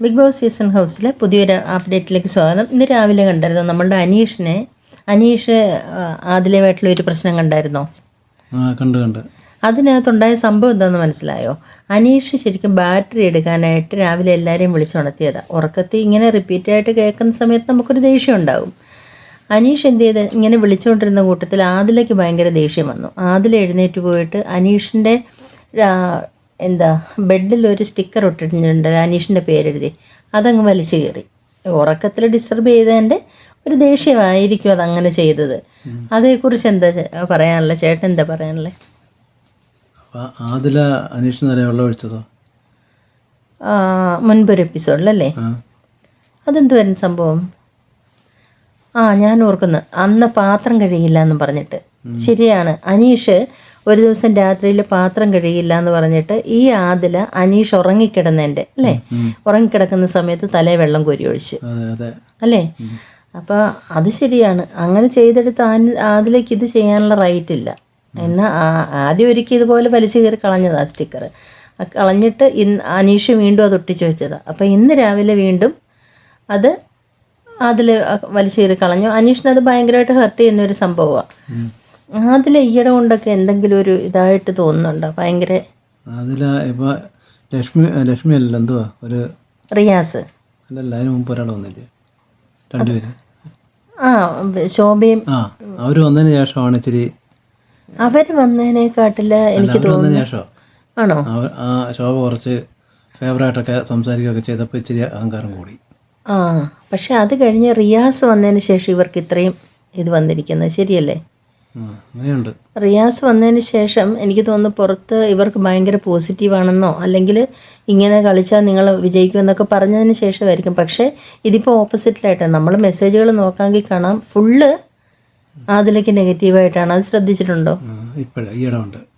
Big boss season ഹൗസിലെ പുതിയൊരു അപ്ഡേറ്റിലേക്ക് സ്വാഗതം. ഇന്ന് രാവിലെ കണ്ടായിരുന്നു നമ്മളുടെ അനീഷിനെ. അനീഷ് ആ, ആദിലയുമായിട്ടുള്ള ഒരു പ്രശ്നം കണ്ടായിരുന്നോ? കണ്ടു കണ്ടു. അതിനകത്തുണ്ടായ സംഭവം എന്താണെന്ന് മനസ്സിലായോ? അനീഷ് ശരിക്കും ബാറ്ററി എടുക്കാനായിട്ട് രാവിലെ എല്ലാവരെയും വിളിച്ചുണർത്തിയതാണ് ഉറക്കത്തിൽ ഇങ്ങനെ റിപ്പീറ്റായിട്ട് കേൾക്കുന്ന സമയത്ത് നമുക്കൊരു ദേഷ്യം ഉണ്ടാകും അനീഷ് എന്ത് ചെയ്ത്? ഇങ്ങനെ വിളിച്ചുകൊണ്ടിരുന്ന കൂട്ടത്തിൽ ആദിലേക്ക് ഭയങ്കര ദേഷ്യം വന്നു. ആദില എഴുന്നേറ്റ് പോയിട്ട് അനീഷിന്റെ എന്താ ബെഡിൽ ഒരു സ്റ്റിക്കർ ഇട്ടിട്ടുണ്ട് അനീഷിന്റെ പേരെഴുതി. അതങ്ങ് വലിച്ചു കയറി ഉറക്കത്തിൽ ഡിസ്റ്റർബ് ചെയ്തതിന്റെ ഒരു ദേഷ്യമായിരിക്കും അതങ്ങനെ ചെയ്തത്. അതേക്കുറിച്ച് എന്താ പറയാനുള്ളത് ചേട്ടൻ എന്താ പറയാനുള്ളത് ആദില അനീഷിന് നേരെ വെള്ളം ഒഴിച്ചതോ? മുൻപൊരു എപ്പിസോഡിലല്ലേ? അതെന്തുവായിരുന്നു സംഭവം? ആ ഞാൻ ഓർക്കുന്നു. അന്ന് പാത്രം കഴിയില്ല എന്ന് പറഞ്ഞിട്ട്. ശരിയാണ്. അനീഷ് ഒരു ദിവസം രാത്രിയിൽ പാത്രം കഴിയില്ല എന്ന് പറഞ്ഞിട്ട് ഈ ആദില അനീഷ് ഉറങ്ങിക്കിടന്നതിന്റെ അല്ലേ? ഉറങ്ങിക്കിടക്കുന്ന സമയത്ത് തലേ വെള്ളം കോരി ഒഴിച്ച്. അല്ലേ? അപ്പോൾ അത് ശരിയാണ്. അങ്ങനെ ചെയ്തെടുത്ത് ആതിലേക്ക് ആദിലേക്ക് ഇത് ചെയ്യാനുള്ള റൈറ്റ് ഇല്ല. എന്നാൽ ആ- ആദ്യം ഒരിക്കൽ ഇതുപോലെ വലിച്ചു കയറി കളഞ്ഞതാ സ്റ്റിക്കർ കളഞ്ഞിട്ട് ഇന്ന് അനീഷ് വീണ്ടും അത് ഒട്ടിച്ചു വെച്ചതാണ് അപ്പോൾ ഇന്ന് രാവിലെ വീണ്ടും അത് അതിൽ വലിച്ചു കയറി കളഞ്ഞു. അനീഷിനത് ഭയങ്കരമായിട്ട് ഹർട്ട് ചെയ്യുന്ന ഒരു സംഭവമാണ് അതിൽ ഈയിടെ കൊണ്ടൊക്കെ എന്തെങ്കിലും ഒരു ഇതായിട്ട് തോന്നുന്നുണ്ടോ? ഭയങ്കര അതില ഇപ്പൊ ലക്ഷ്മി ലക്ഷ്മി അല്ലല്ലോ എന്തുവാ? ഒരു റിയാസ്. അല്ലല്ല അതിന് മുമ്പ് ഒരാൾ വന്നില്ലേ? രണ്ടുപേര്. ആ ശോഭയും ആ അവർ വന്നതിന് ശേഷമാണ് ഇച്ചിരി അവർ വന്നതിനെക്കാട്ടിൽ എനിക്ക് തോന്നുന്നു. ശേഷം. ആണോ? ആ ശോഭ കുറച്ച് ഫേവറായിട്ടൊക്കെ സംസാരിക്കുകയൊക്കെ ചെയ്തപ്പോൾ ഇച്ചിരി അഹങ്കാരം കൂടി. ആ പക്ഷെ അത് കഴിഞ്ഞ് റിയാസ് വന്നതിന് ശേഷം ഇവർക്ക് ഇത്രയും ഇത് വന്നിരിക്കുന്നത്. ശരിയല്ലേ? അങ്ങനെയുണ്ട്. റിയാസ് വന്നതിന് ശേഷം എനിക്ക് തോന്നുന്നു പുറത്ത് ഇവർക്ക് ഭയങ്കര പോസിറ്റീവാണെന്നോ അല്ലെങ്കിൽ ഇങ്ങനെ കളിച്ചാൽ നിങ്ങൾ വിജയിക്കുമെന്നൊക്കെ പറഞ്ഞതിന് ശേഷമായിരിക്കും. പക്ഷേ ഇതിപ്പോൾ ഓപ്പോസിറ്റിലായിട്ട് നമ്മൾ മെസ്സേജുകൾ നോക്കാമെങ്കിൽ കാണാം ഫുള്ള് അതിലേക്ക് നെഗറ്റീവായിട്ടാണ്. അത് ശ്രദ്ധിച്ചിട്ടുണ്ടോ?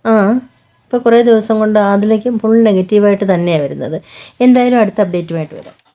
ആ ഇപ്പോൾ കുറേ ദിവസം കൊണ്ട് അതിലേക്ക് ഫുൾ നെഗറ്റീവായിട്ട് തന്നെയാണ് വരുന്നത്. എന്തായാലും അടുത്ത അപ്ഡേറ്റുമായിട്ട് വരാം.